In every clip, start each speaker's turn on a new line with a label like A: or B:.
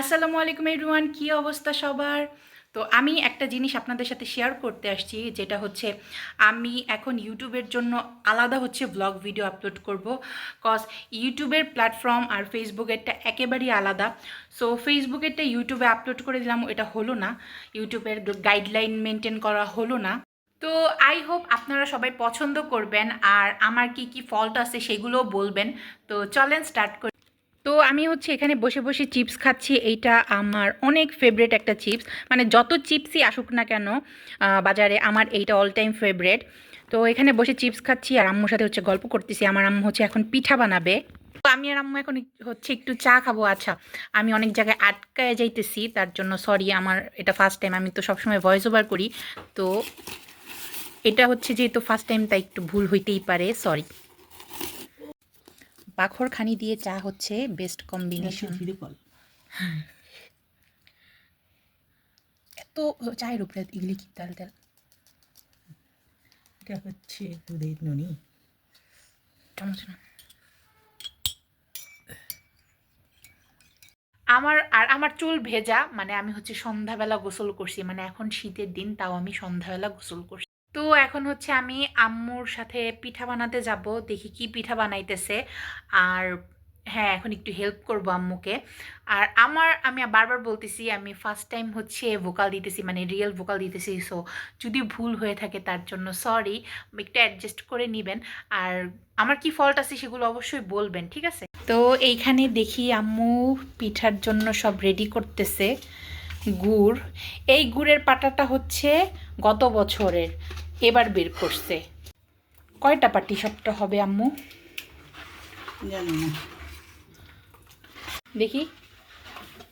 A: আসসালামু আলাইকুম এভরিওয়ান, কী অবস্থা সবার? তো আমি একটা জিনিস আপনাদের সাথে শেয়ার করতে আসছি, যেটা হচ্ছে আমি এখন ইউটিউবের জন্য আলাদা হচ্ছে ব্লগ ভিডিও আপলোড করব। কজ ইউটিউবের প্ল্যাটফর্ম আর ফেসবুকেরটা একেবারেই আলাদা। সো ফেসবুকেরটা ইউটিউবে আপলোড করে দিলাম, এটা হলো না। ইউটিউবের গাইডলাইন মেনটেন করা হলো না। তো আই হোপ আপনারা সবাই পছন্দ করবেন, আর আমার কি কি ফল্ট আছে সেগুলোও বলবেন। তো চলেন স্টার্ট করি। তো আমি হচ্ছে এখানে বসে বসে চিপস খাচ্ছি। এইটা আমার অনেক ফেভারেট একটা চিপস। মানে যত চিপসই আসুক না কেন বাজারে আমার এইটা অল টাইম ফেভারেট তো এখানে বসে চিপস খাচ্ছি আর আম্মুর সাথে হচ্ছে গল্প করতেছি। আমার আম্মু হচ্ছে এখন পিঠা বানাবে। তো আমি আর আম্মু এখন হচ্ছে একটু চা খাব। আচ্ছা আমি অনেক জায়গায় আটকায় যাইতেছি। তার জন্য সরি আমার এটা ফার্স্ট টাইম আমি তো সবসময় ভয়েস ওভার করি। তো এটা হচ্ছে যেহেতু ফার্স্ট টাইম তাই একটু ভুল হইতেই পারে। সরি পাখর খানি দিয়ে চা হচ্ছে বেস্ট কম্বিনেশন এত চায়ের উপরে ইগলি কি ডাল ডাল
B: এটা হচ্ছে দুধের ননি।
A: চামচ না আমার আর আমার চুল ভেজা মানে আমি হচ্ছে সন্ধ্যাবেলা গোসল করছি মানে এখন শীতের দিন তাও আমি সন্ধ্যাবেলা গোসল করছি। তো এখন হচ্ছে আমি আম্মুর সাথে পিঠা বানাতে যাব, দেখি কি পিঠা বানাইতেছে। আর হ্যাঁ এখন একটু হেল্প করব আম্মুকে। আর আমার, আমি বারবার বলতেছি, আমি ফার্স্ট টাইম হচ্ছে ভোকাল দিতেছি মানে রিয়েল ভোকাল দিতেছি সো যদি ভুল হয়ে থাকে তার জন্য সরি একটু অ্যাডজাস্ট করে নেবেন। আর আমার কি ফল্ট আছে সেগুলো অবশ্যই বলবেন, ঠিক আছে? তো এইখানে দেখি আম্মু পিঠার জন্য সব রেডি করতেছে। গুড়। এই গুড়ের পাটাটা হচ্ছে গত বছরের। এবার বের করছে। কয়টা পাটি সবটা হবে আম্মু?
B: জানি না।
A: দেখি।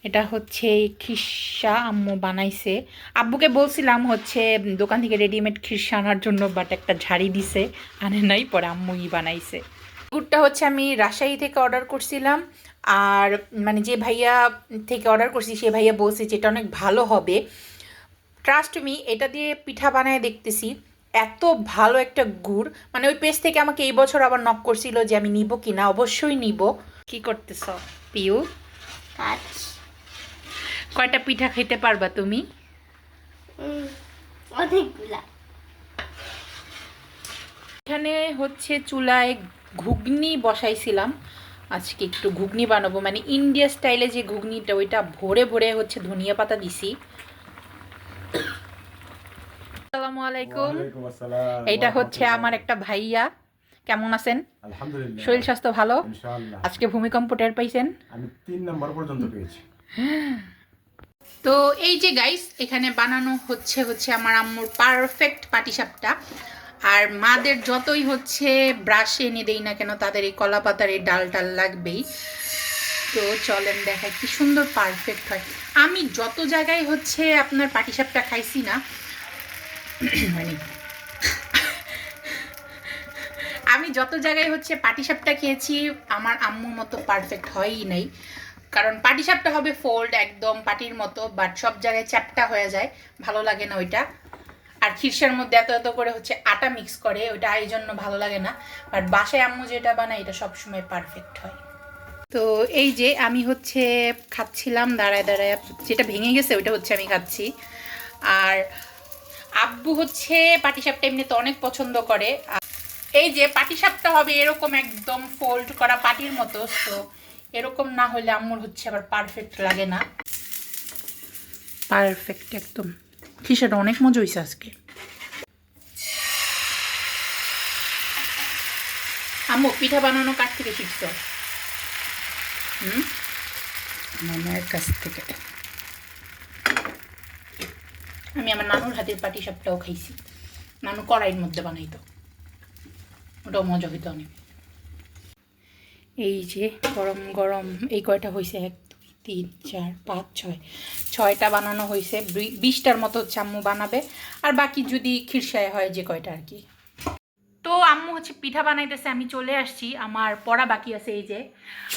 A: এটা হচ্ছে খিসা আম্মু বানাইছে। আব্বুকে বলছিলাম হচ্ছে দোকান থেকে রেডিমেড খিসা আনার জন্য বাট একটা ঝাড়ি দিছে। আনে নাই পরে আম্মুই বানাইছে। গুড়টা হচ্ছে আমি রাজশাহী থেকে অর্ডার করছিলাম। আর মানে যে ভাইয়া থেকে অর্ডার করছি সে ভাইয়া বলছে যে এটা অনেক ভালো হবে। ট্রাস্ট মি এটা দিয়ে পিঠা বানায় দেখতেছি। এত ভালো একটা গুড়। মানে ওই পেজ থেকে আমাকে এই বছর আবার নক করছিল যে আমি নিব কি না অবশ্যই নিব। কি করতেছ পিউ? কয়টা পিঠা খেতে পারবা তুমি?
C: অনেকগুলা।
A: এখানে হচ্ছে চুলায় ঘুগনি বসাইছিলাম। আজকে একটু ঘুগনি বানাবো। মানে ইন্ডিয়া স্টাইলে যে ঘুগনিটা ওইটা ভরে ভরে হচ্ছে ধনিয়া পাতা দিছি। আসসালামু আলাইকুম।
D: আসসালাম।
A: হচ্ছে আমার একটা ভাইয়া। কেমন আছেন?
D: আলহামদুলিল্লাহ।
A: শরীর স্বাস্থ্য ভালো?
D: ইনশাআল্লাহ।
A: আজকে ভূমিকম্প টের পাইছেন?
D: আমি তিন নম্বর পর্যন্ত পেয়েছি।
A: তো এই যে গাইস এখানে বানানো হচ্ছে হচ্ছে আমার আম্মুর পারফেক্ট পাটিসাপটা। আর মাদের যতই হচ্ছে ব্রাশ এনে দেই না কেন, তাদের এই কলা পাতার এই ডাল টাল লাগবেই। তো চলেন দেখাই কি সুন্দর পারফেক্ট হয়। আমি যত জায়গায় হচ্ছে আপনার পাটিসাপটা খাইছি না মানে আমি যত জায়গায় হচ্ছে পাটিসাপটা খেয়েছি, আমার আম্মুর মতো পারফেক্ট হয়ই নাই। কারণ পাটিসাপটা হবে ফোল্ড একদম পাটির মতো বাট সব জায়গায় চ্যাপটা হয়ে যায়, ভালো লাগে না ওইটা। আর খিরসার মধ্যে এত এত করে হচ্ছে আটা মিক্স করে, ওইটা এই জন্য ভালো লাগে না। বাট বাসায় আম্মু যেটা বানায়, এটা সবসময় পারফেক্ট হয়। তো এই যে আমি হচ্ছে খাচ্ছিলাম, দাঁড়ায় দাঁড়ায়, যেটা ভেঙে গেছে, ওইটা হচ্ছে আমি খাচ্ছি। আর আব্বু হচ্ছে পাটিসাপটা এমনিতে অনেক পছন্দ করে। এই যে পাটিসাপটা হবে এরকম একদম ফোল্ড করা পাটির মতো, তো এরকম না হলে আম্মুর হচ্ছে আবার পারফেক্ট লাগে না। পারফেক্ট একদম। খিসাটা অনেক মজা হয়েছে আজকে। আম্মু পিঠা বানানো কার থেকে শিখছো? হুম?
B: আমার মায়ের কাছ থেকে।
A: আমি আমার নানুর হাতের পাটি সাপটাও খাইছি। নানু কড়াইয়ের মধ্যে বানাইতো। ওটাও মজা হইতো অনেক। এই যে গরম গরম এই কয়টা হয়েছে এক তিন, চার, পাঁচ, ছয়। ছয়টা বানানো হয়েছে। বিশটার মতো হচ্ছে আম্মু বানাবে। আর বাকি যদি খিরসায় হয় যে কয়টা আর কি। তো আম্মু হচ্ছে পিঠা বানাইতেছে, আমি চলে আসছি। আমার পড়া বাকি আছে এই যে।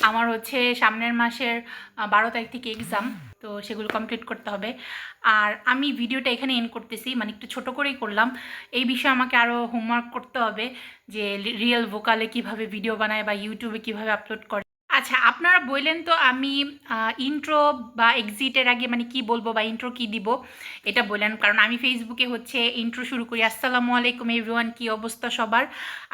A: আমার হচ্ছে সামনের মাসের বারো তারিখ থেকে এক্সাম তো সেগুলো কমপ্লিট করতে হবে। আর আমি ভিডিওটা এখানে এন্ড করতেছি মানে একটু ছোট করেই করলাম। এই বিষয়ে আমাকে আরও হোমওয়ার্ক করতে হবে, যে রিয়েল ভোকালে কীভাবে ভিডিও বানায় বা ইউটিউবে কীভাবে আপলোড করে। আচ্ছা আপনারা বললেন তো আমি ইন্ট্রো বা এক্সিটের আগে মানে কি বলব বা ইন্ট্রো কি দিব, এটা বললেন। কারণ আমি ফেসবুকে হচ্ছে ইন্ট্রো শুরু করি। আসসালামু আলাইকুম এভরিওয়ান কি অবস্থা সবার?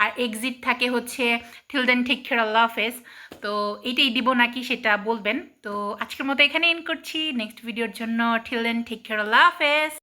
A: আর এক্সিট থাকে হচ্ছে টিল দেন টেক কেয়ার আল্লাহ হাফেজ। তো এটাই দিব নাকি সেটা বলবেন। তো আজকের মতো এখানে এন্ড করছি। নেক্সট ভিডিওর জন্য টিল দেন টেক কেয়ার আল্লাহ হাফেজ।